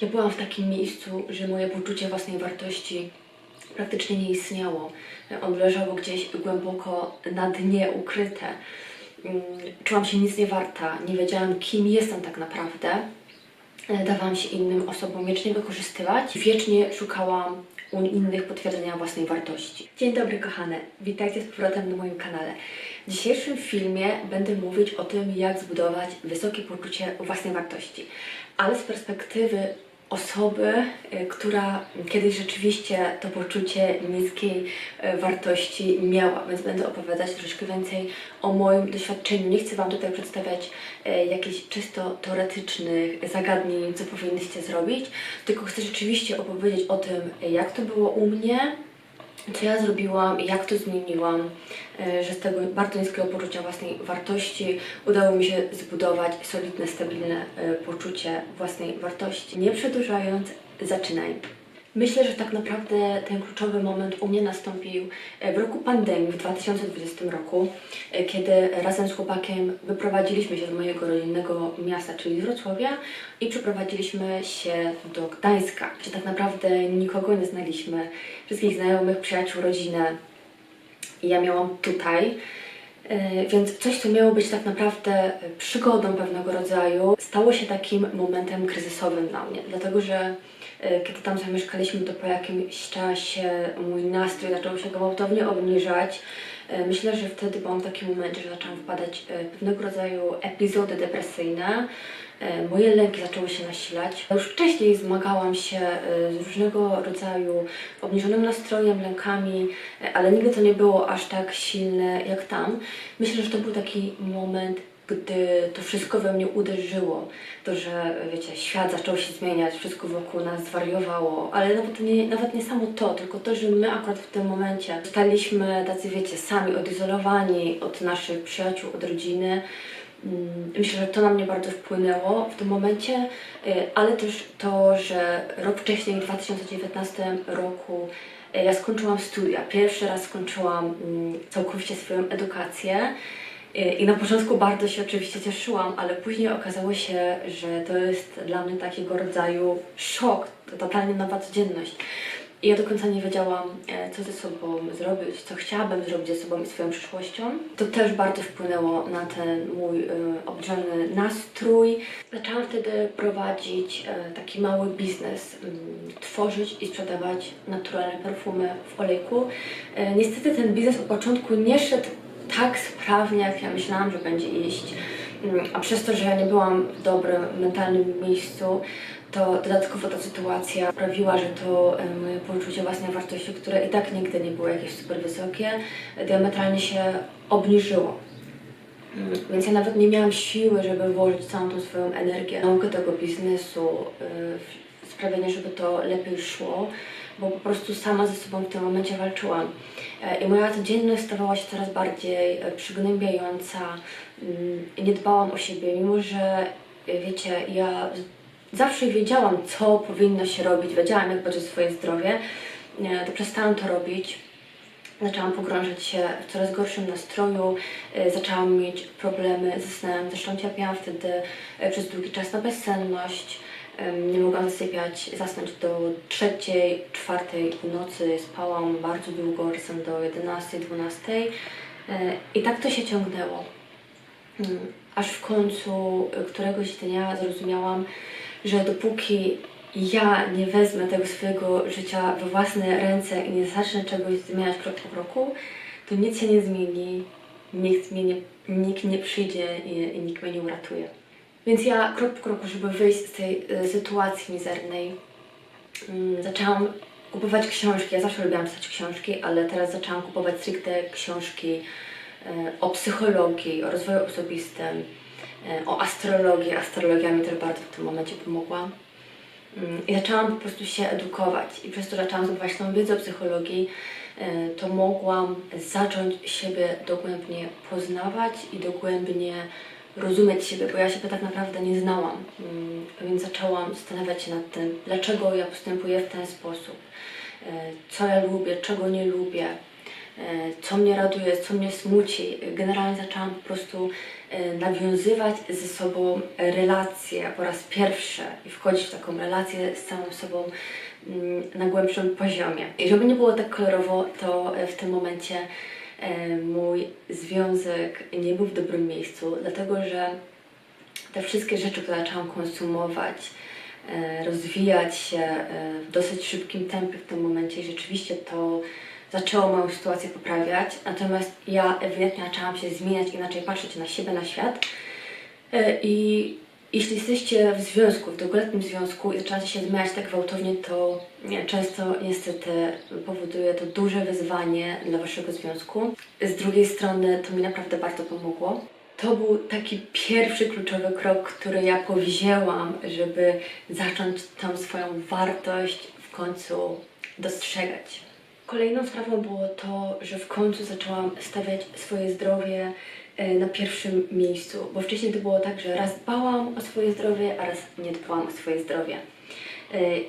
Ja byłam w takim miejscu, że moje poczucie własnej wartości praktycznie nie istniało. On leżało gdzieś głęboko na dnie, ukryte. Mm, Czułam się nic nie warta, nie wiedziałam, kim jestem tak naprawdę. E, Dawałam się innym osobom wiecznie wykorzystywać. Wiecznie szukałam u innych potwierdzenia własnej wartości. Dzień dobry kochane, witajcie z powrotem na moim kanale. W dzisiejszym filmie będę mówić o tym, jak zbudować wysokie poczucie własnej wartości, ale z perspektywy osoby, y, która kiedyś rzeczywiście to poczucie niskiej y, wartości miała, więc będę opowiadać troszeczkę więcej o moim doświadczeniu. Nie chcę Wam tutaj przedstawiać y, jakichś czysto teoretycznych zagadnień, co powinnyście zrobić, tylko chcę rzeczywiście opowiedzieć o tym, jak to było u mnie, co ja zrobiłam i jak to zmieniłam, e, że z tego bardzo niskiego poczucia własnej wartości udało mi się zbudować solidne, stabilne e, poczucie własnej wartości. Nie przedłużając, zaczynaj. Myślę, że tak naprawdę ten kluczowy moment u mnie nastąpił e, w roku pandemii, w 2020 roku, e, kiedy razem z chłopakiem wyprowadziliśmy się z mojego rodzinnego miasta, czyli z Wrocławia i przeprowadziliśmy się do Gdańska, gdzie tak naprawdę nikogo nie znaliśmy, wszystkich znajomych, przyjaciół, rodzinę ja miałam tutaj. E, Więc coś, co miało być tak naprawdę przygodą pewnego rodzaju, stało się takim momentem kryzysowym dla mnie, dlatego że kiedy tam zamieszkaliśmy, to po jakimś czasie mój nastrój zaczął się gwałtownie obniżać. E, Myślę, że wtedy byłam w takim momencie, że zaczęłam wpadać e, w pewnego rodzaju epizody depresyjne. E, Moje lęki zaczęły się nasilać. Już wcześniej zmagałam się e, z różnego rodzaju obniżonym nastrojem, lękami, e, ale nigdy to nie było aż tak silne jak tam. Myślę, że to był taki moment, gdy to wszystko we mnie uderzyło. To, że wiecie, świat zaczął się zmieniać, wszystko wokół nas zwariowało, ale nawet nie, nawet nie samo to, tylko to, że my akurat w tym momencie staliśmy tacy, wiecie, sami odizolowani od naszych przyjaciół, od rodziny. Mm, Myślę, że to na mnie bardzo wpłynęło w tym momencie, y, ale też to, że rok wcześniej, w 2019 roku, y, ja skończyłam studia. Pierwszy raz skończyłam mm, całkowicie swoją edukację. Y, I na początku bardzo się oczywiście cieszyłam, ale później okazało się, że to jest dla mnie takiego rodzaju szok, to totalnie nowa codzienność. I ja do końca nie wiedziałam, e, co ze sobą zrobić, co chciałabym zrobić ze sobą i swoją przyszłością. To też bardzo wpłynęło na ten mój e, obniżony nastrój. Zaczęłam wtedy prowadzić taki mały biznes, mm, tworzyć i sprzedawać naturalne perfumy w olejku. Niestety ten biznes od początku nie szedł tak sprawnie, jak ja myślałam, że będzie iść. Mm, A przez to, że ja nie byłam w dobrym mentalnym miejscu, to dodatkowo ta sytuacja sprawiła, że to moje poczucie własnej wartości, które i tak nigdy nie było jakieś super wysokie, diametralnie się obniżyło. Mm, Więc ja nawet nie miałam siły, żeby włożyć całą tą swoją energię w naukę tego biznesu, y, sprawienie, żeby to lepiej szło, bo po prostu sama ze sobą w tym momencie walczyłam. E, I moja codzienność stawała się coraz bardziej e, przygnębiająca. Mm, Nie dbałam o siebie, mimo że e, wiecie, ja zawsze wiedziałam, co powinno się robić, wiedziałam, jak będzie swoje zdrowie, to przestałam to robić. Zaczęłam pogrążać się w coraz gorszym nastroju, zaczęłam mieć problemy ze snem, zresztą cierpiałam wtedy przez długi czas na bezsenność, nie mogłam zasypiać, zasnąć do trzeciej, czwartej w nocy, spałam bardzo długo, czasem do 11, 12 e, i tak to się ciągnęło. Mm, Aż w końcu któregoś dnia zrozumiałam, że dopóki ja nie wezmę tego swojego życia we własne ręce i nie zacznę czegoś zmieniać krok po kroku, to nic się nie zmieni, nikt, mnie nie, nikt nie przyjdzie i, i nikt mnie nie uratuje. Więc ja krok po kroku, żeby wyjść z tej e, sytuacji mizernej, mm, zaczęłam kupować książki. Ja zawsze lubiłam czytać książki, ale teraz zaczęłam kupować stricte książki e, o psychologii, o rozwoju osobistym, e, o astrologii. Astrologia mi też bardzo w tym momencie pomogła. Mm, I zaczęłam po prostu się edukować i przez to zaczęłam zdobywać tą wiedzę o psychologii, to mogłam zacząć siebie dogłębnie poznawać i dogłębnie rozumieć siebie, bo ja siebie tak naprawdę nie znałam. Mm, Więc zaczęłam zastanawiać się nad tym, dlaczego ja postępuję w ten sposób, e, co ja lubię, czego nie lubię. co mnie raduje, co mnie smuci. Generalnie zaczęłam po prostu e, nawiązywać ze sobą relacje po raz pierwszy i wchodzić w taką relację z samą sobą mm, na głębszym poziomie. I żeby nie było tak kolorowo, to e, w tym momencie e, mój związek nie był w dobrym miejscu, dlatego że te wszystkie rzeczy, które zaczęłam konsumować, e, rozwijać się e, w dosyć szybkim tempie w tym momencie rzeczywiście to zaczęło moją sytuację poprawiać, natomiast ja ewidentnie zaczęłam się zmieniać, inaczej patrzeć na siebie, na świat E, i jeśli jesteście w związku, w długoletnim związku i zaczynacie się zmieniać tak gwałtownie, to często niestety powoduje to duże wyzwanie dla waszego związku. Z drugiej strony to mi naprawdę bardzo pomogło. To był taki pierwszy kluczowy krok, który ja powzięłam, żeby zacząć tą swoją wartość w końcu dostrzegać. Kolejną sprawą było to, że w końcu zaczęłam stawiać swoje zdrowie e, na pierwszym miejscu, bo wcześniej to było tak, że raz dbałam o swoje zdrowie, a raz nie dbałam o swoje zdrowie.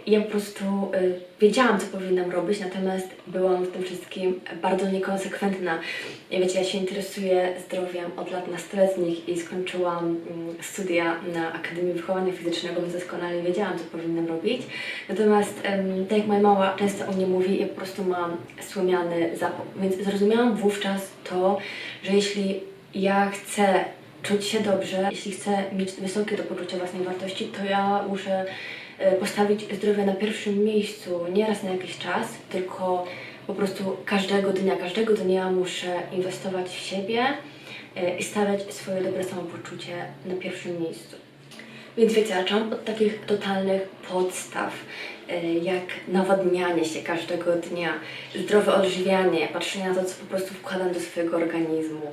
I Ja po prostu e, wiedziałam, co powinnam robić, natomiast byłam w tym wszystkim bardzo niekonsekwentna. Wiecie, ja się interesuję zdrowiem od lat nastoletnich i skończyłam mm, studia na Akademii Wychowania Fizycznego, więc doskonale wiedziałam, co powinnam robić. Natomiast, tak jak moja mama często o mnie mówi, ja po prostu mam słomiany zapał. Więc zrozumiałam wówczas to, że jeśli ja chcę czuć się dobrze, jeśli chcę mieć wysokie do poczucia własnej wartości, to ja muszę postawić zdrowie na pierwszym miejscu, nie raz na jakiś czas, tylko po prostu każdego dnia. Każdego dnia muszę inwestować w siebie e, i stawiać swoje dobre samopoczucie na pierwszym miejscu. Więc wiecie, zaczęłam od takich totalnych podstaw, e, jak nawadnianie się każdego dnia, zdrowe odżywianie, patrzenie na to, co po prostu wkładam do swojego organizmu.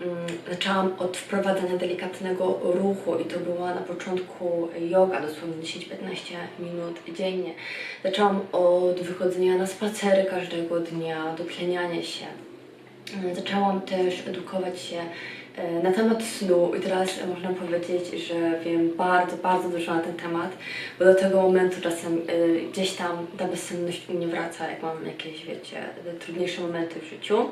Mm, Zaczęłam od wprowadzania delikatnego ruchu i to była na początku yoga, dosłownie 10-15 minut dziennie. Zaczęłam od wychodzenia na spacery każdego dnia, dotleniania się. Mm, Zaczęłam też edukować się e, na temat snu i teraz można powiedzieć, że wiem bardzo, bardzo dużo na ten temat, bo do tego momentu czasem e, gdzieś tam ta bezsenność u mnie wraca, jak mam jakieś, wiecie, trudniejsze momenty w życiu.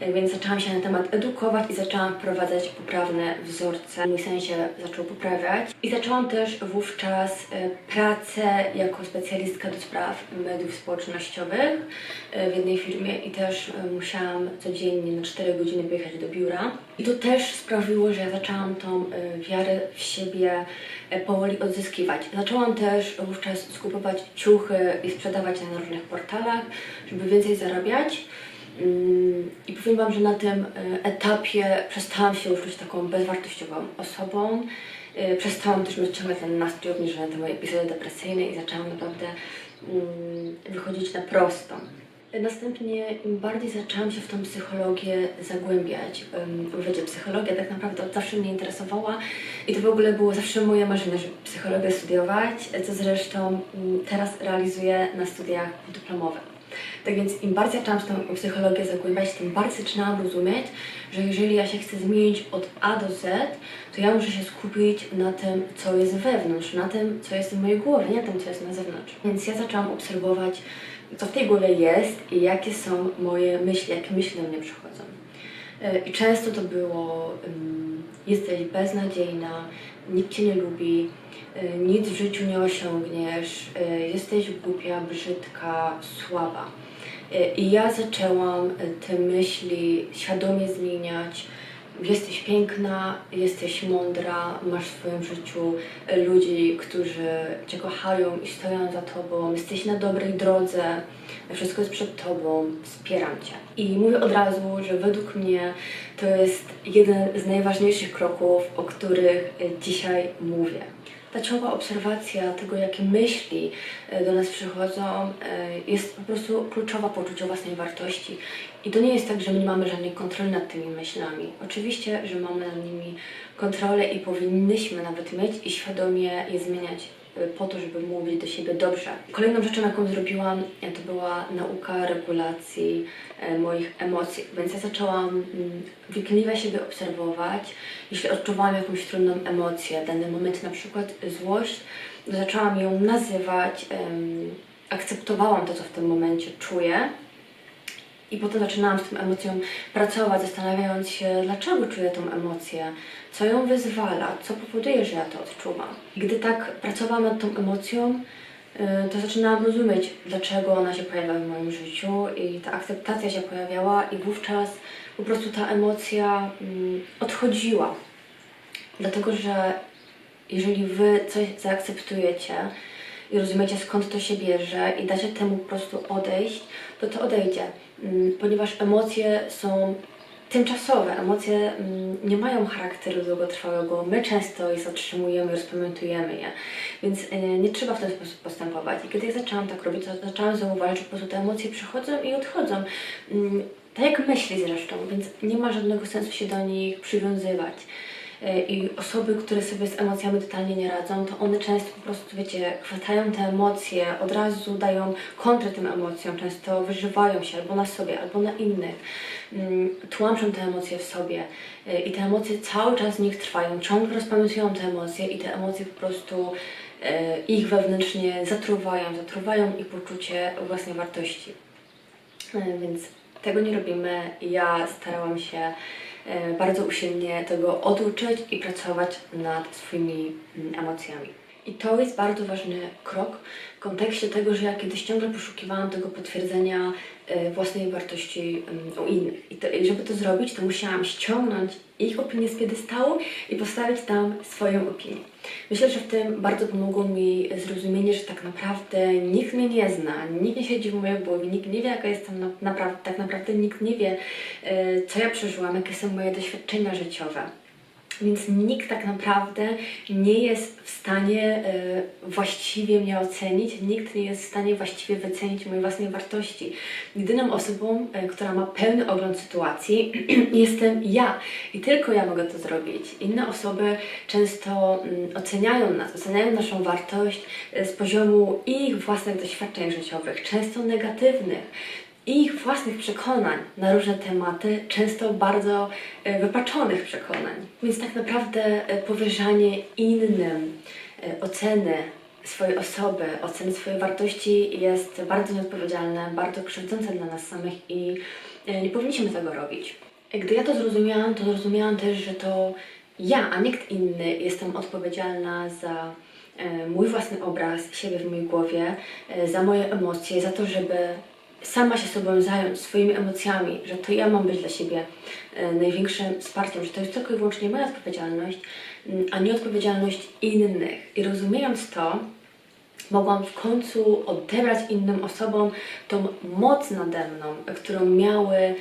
E, Więc zaczęłam się na temat edukować i zaczęłam wprowadzać poprawne wzorce. Mój sen się zaczął poprawiać. I zaczęłam też wówczas e, pracę jako specjalistka do spraw mediów społecznościowych e, w jednej firmie i też musiałam codziennie na 4 godziny pojechać do biura. I to też sprawiło, że ja zaczęłam tą wiarę w siebie powoli odzyskiwać. Zaczęłam też wówczas skupować ciuchy i sprzedawać je na różnych portalach, żeby więcej zarabiać. Mm, I powiem Wam, że na tym e, etapie przestałam się już czuć taką bezwartościową osobą. E, Przestałam też mieć ciągle ten nastrój obniżony, te moje epizody depresyjne i zaczęłam naprawdę mm, wychodzić na prostą. E, Następnie im bardziej zaczęłam się w tą psychologię zagłębiać. Wiecie, psychologia tak naprawdę od zawsze mnie interesowała i to w ogóle było zawsze moje marzenie, żeby psychologię studiować, co zresztą mm, teraz realizuję na studiach dyplomowych. Tak więc im bardziej zaczęłam w tą psychologię zagłębiać, tym bardziej zaczynałam rozumieć, że jeżeli ja się chcę zmienić od A do Z, to ja muszę się skupić na tym, co jest wewnątrz, na tym, co jest w mojej głowie, nie tym, co jest na zewnątrz. Więc ja zaczęłam obserwować, co w tej głowie jest i jakie są moje myśli, jakie myśli do mnie przychodzą. E, I często to było, ym, jesteś beznadziejna, nikt cię nie lubi, y, nic w życiu nie osiągniesz, y, jesteś głupia, brzydka, słaba. Y, I ja zaczęłam y, te myśli świadomie zmieniać. Jesteś piękna, jesteś mądra, masz w swoim życiu y, ludzi, którzy Cię kochają i stoją za Tobą, jesteś na dobrej drodze, wszystko jest przed Tobą, wspieram Cię. I mówię od razu, że według mnie to jest jeden z najważniejszych kroków, o których dzisiaj mówię. Ta ciągła obserwacja tego, jakie myśli e, do nas przychodzą, e, jest po prostu kluczowa poczucie własnej wartości. I to nie jest tak, że my nie mamy żadnej kontroli nad tymi myślami. Oczywiście, że mamy nad nimi kontrolę i powinnyśmy nawet mieć i świadomie je zmieniać po to, żeby mówić do siebie dobrze. Kolejną rzeczą, jaką zrobiłam, e, to była nauka regulacji e, moich emocji. Więc ja zaczęłam mm, wnikliwie siebie obserwować. Jeśli odczuwałam jakąś trudną emocję, w danym moment na przykład złość, zaczęłam ją nazywać, akceptowałam to, co w tym momencie czuję I potem zaczynałam z tą emocją pracować, zastanawiając się, dlaczego czuję tą emocję, co ją wyzwala, co powoduje, że ja to odczuwam. I gdy tak pracowałam nad tą emocją, y, to zaczynałam rozumieć, dlaczego ona się pojawia w moim życiu i ta akceptacja się pojawiała i wówczas po prostu ta emocja mm, odchodziła. Dlatego, że jeżeli wy coś zaakceptujecie i rozumiecie skąd to się bierze i dacie temu po prostu odejść, to to odejdzie, ponieważ emocje są tymczasowe. Emocje mm, nie mają charakteru długotrwałego. My często je zatrzymujemy, rozpamiętujemy je, więc y, nie trzeba w ten sposób postępować. I kiedy ja zaczęłam tak robić, to zaczęłam zauważyć, że po prostu te emocje przychodzą i odchodzą. Mm, Tak jak myśli zresztą, więc nie ma żadnego sensu się do nich przywiązywać. Y, I osoby, które sobie z emocjami totalnie nie radzą, to one często po prostu, wiecie, chwytają te emocje, od razu dają kontrę tym emocjom, często wyżywają się albo na sobie, albo na innych, Mm, tłamszą te emocje w sobie Y, i te emocje cały czas w nich trwają, ciągle rozpamiętują te emocje i te emocje po prostu y, ich wewnętrznie zatruwają, zatruwają ich poczucie własnej wartości. E, Więc tego nie robimy. Ja starałam się e, bardzo usilnie tego oduczyć i pracować nad swoimi mm, emocjami. I to jest bardzo ważny krok w kontekście tego, że ja kiedyś ciągle poszukiwałam tego potwierdzenia e, własnej wartości mm, u innych. I, to, I żeby to zrobić, to musiałam ściągnąć ich opinię z piedestału i postawić tam swoją opinię. Myślę, że w tym bardzo pomogło mi zrozumienie, że tak naprawdę nikt mnie nie zna, nikt nie siedzi w mojej głowie, nikt nie wie, jaka jestem na, naprawdę, tak naprawdę nikt nie wie, e, co ja przeżyłam, jakie są moje doświadczenia życiowe. Więc nikt tak naprawdę nie jest w stanie e, właściwie mnie ocenić, nikt nie jest w stanie właściwie wycenić mojej własnej wartości. Jedyną osobą, e, która ma pełny ogląd sytuacji, jestem ja i tylko ja mogę to zrobić. Inne osoby często mm, oceniają nas, oceniają naszą wartość e, z poziomu ich własnych doświadczeń życiowych, często negatywnych ich własnych przekonań na różne tematy, często bardzo e, wypaczonych przekonań. Więc tak naprawdę e, powierzanie innym e, oceny swojej osoby, oceny swojej wartości jest bardzo nieodpowiedzialne, bardzo krzywdzące dla nas samych i nie powinniśmy tego robić. Gdy ja to zrozumiałam, to zrozumiałam też, że to ja, a nikt inny jestem odpowiedzialna za mój własny obraz siebie w mojej głowie, za moje emocje, za to, żeby sama się sobą zająć, swoimi emocjami, że to ja mam być dla siebie e, największym wsparciem, że to jest tylko i wyłącznie moja odpowiedzialność, mm, a nie odpowiedzialność innych. I rozumiejąc to, mogłam w końcu odebrać innym osobom tą moc nade mną, którą miały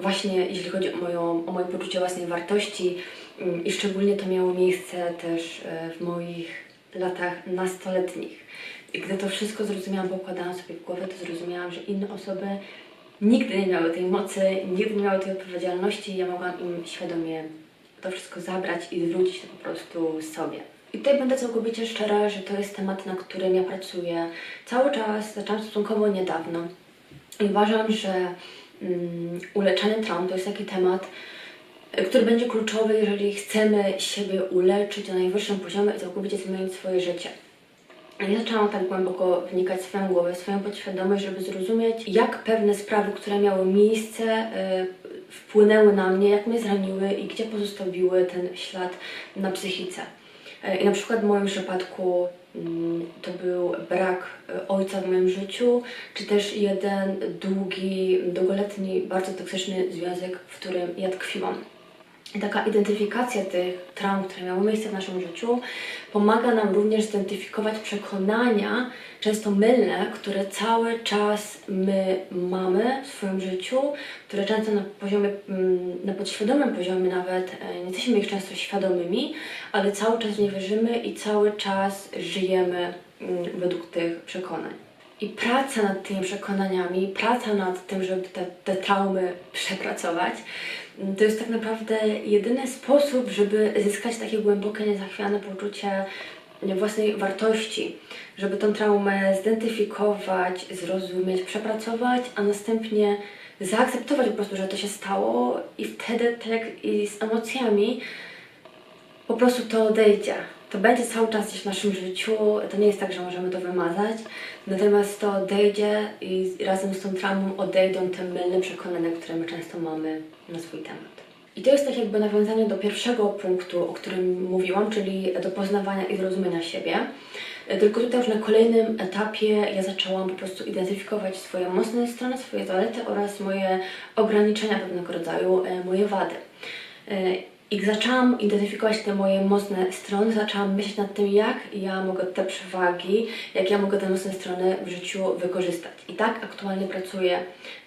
właśnie jeśli chodzi o, moją, o moje poczucie własnej wartości em, i szczególnie to miało miejsce też e, w moich latach nastoletnich. I gdy to wszystko zrozumiałam, pokładałam sobie w głowę, to zrozumiałam, że inne osoby nigdy nie miały tej mocy, nigdy nie miały tej odpowiedzialności i ja mogłam im świadomie to wszystko zabrać i zwrócić to po prostu sobie. I tutaj będę całkowicie szczera, że to jest temat, na którym ja pracuję cały czas, zaczęłam stosunkowo niedawno. I uważam, że mm, uleczanie traum to jest taki temat, który będzie kluczowy, jeżeli chcemy siebie uleczyć na najwyższym poziomie i całkowicie zmienić swoje życie. Ja zaczęłam tak głęboko wnikać w swoją głowę, w swoją podświadomość, żeby zrozumieć, jak pewne sprawy, które miały miejsce, y, wpłynęły na mnie, jak mnie zraniły i gdzie pozostawiły ten ślad na psychice. Y, I na przykład w moim przypadku mm, to był brak y, ojca w moim życiu, czy też jeden długi, długoletni, bardzo toksyczny związek, w którym ja tkwiłam. Taka identyfikacja tych traum, które miały miejsce w naszym życiu, pomaga nam również zidentyfikować przekonania, często mylne, które cały czas my mamy w swoim życiu, które często na poziomie, mm, na podświadomym poziomie nawet, e, nie jesteśmy ich często świadomymi, ale cały czas nie wierzymy i cały czas żyjemy mm, według tych przekonań. I praca nad tymi przekonaniami, praca nad tym, żeby te, te traumy przepracować, to jest tak naprawdę jedyny sposób, żeby zyskać takie głębokie, niezachwiane poczucie własnej wartości, żeby tą traumę zidentyfikować, zrozumieć, przepracować, a następnie zaakceptować po prostu, że to się stało i wtedy, tak jak i z emocjami, po prostu to odejdzie. To będzie cały czas gdzieś w naszym życiu, to nie jest tak, że możemy to wymazać, natomiast to odejdzie i razem z tą traumą odejdą te mylne przekonania, które my często mamy na swój temat. I to jest tak jakby nawiązanie do pierwszego punktu, o którym mówiłam, czyli do poznawania i zrozumienia siebie. E, Tylko tutaj już na kolejnym etapie ja zaczęłam po prostu identyfikować swoje mocne strony, swoje zalety oraz moje ograniczenia pewnego rodzaju, e, moje wady. I zaczęłam identyfikować te moje mocne strony, zaczęłam myśleć nad tym, jak ja mogę te przewagi, jak ja mogę te mocne strony w życiu wykorzystać. I tak aktualnie pracuję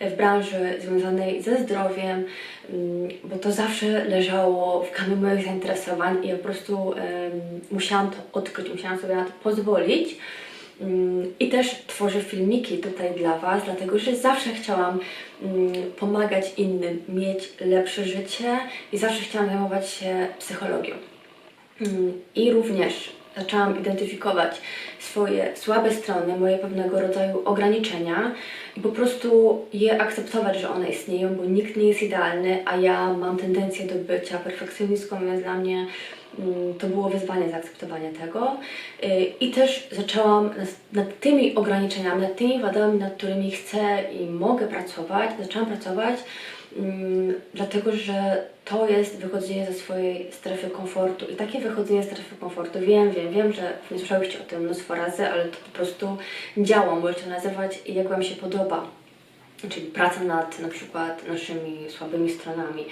w branży związanej ze zdrowiem, mm, bo to zawsze leżało w kamieniu moich zainteresowań i ja po prostu em, musiałam to odkryć, musiałam sobie na to pozwolić. Mm, I też tworzę filmiki tutaj dla Was, dlatego że zawsze chciałam mm, pomagać innym, mieć lepsze życie i zawsze chciałam zajmować się psychologią. Mm, I również zaczęłam identyfikować swoje słabe strony, moje pewnego rodzaju ograniczenia i po prostu je akceptować, że one istnieją, bo nikt nie jest idealny, a ja mam tendencję do bycia perfekcjonistką, więc dla mnie to było wyzwanie zaakceptowania tego. Y, I też zaczęłam nad, tymi ograniczeniami, nad tymi wadami, nad którymi chcę i mogę pracować, zaczęłam pracować Mm, dlatego że to jest wychodzenie ze swojej strefy komfortu. I takie wychodzenie ze strefy komfortu, wiem, wiem, wiem, że nie słyszałyście o tym mnóstwo razy, ale to po prostu działa, możecie to nazywać jak Wam się podoba. Czyli praca nad na przykład naszymi słabymi stronami.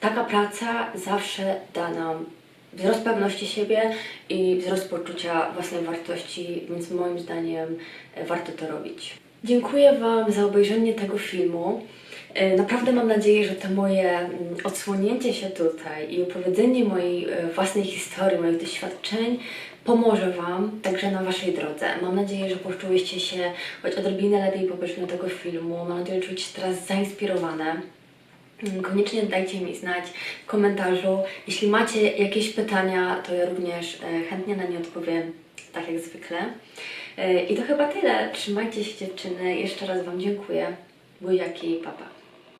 Taka praca zawsze da nam wzrost pewności siebie i wzrost poczucia własnej wartości, więc moim zdaniem e, warto to robić. Dziękuję Wam za obejrzenie tego filmu. E, Naprawdę mam nadzieję, że to moje mm, odsłonięcie się tutaj i opowiedzenie mojej e, własnej historii, moich doświadczeń pomoże Wam także na Waszej drodze. Mam nadzieję, że poczułyście się choć odrobinę lepiej po obejrzeniu tego filmu. Mam nadzieję, że czujecie się teraz zainspirowane. Mm, Koniecznie dajcie mi znać w komentarzu. Jeśli macie jakieś pytania, to ja również e, chętnie na nie odpowiem, tak jak zwykle. E, I to chyba tyle. Trzymajcie się dziewczyny. Jeszcze raz Wam dziękuję. Buziaki, papa.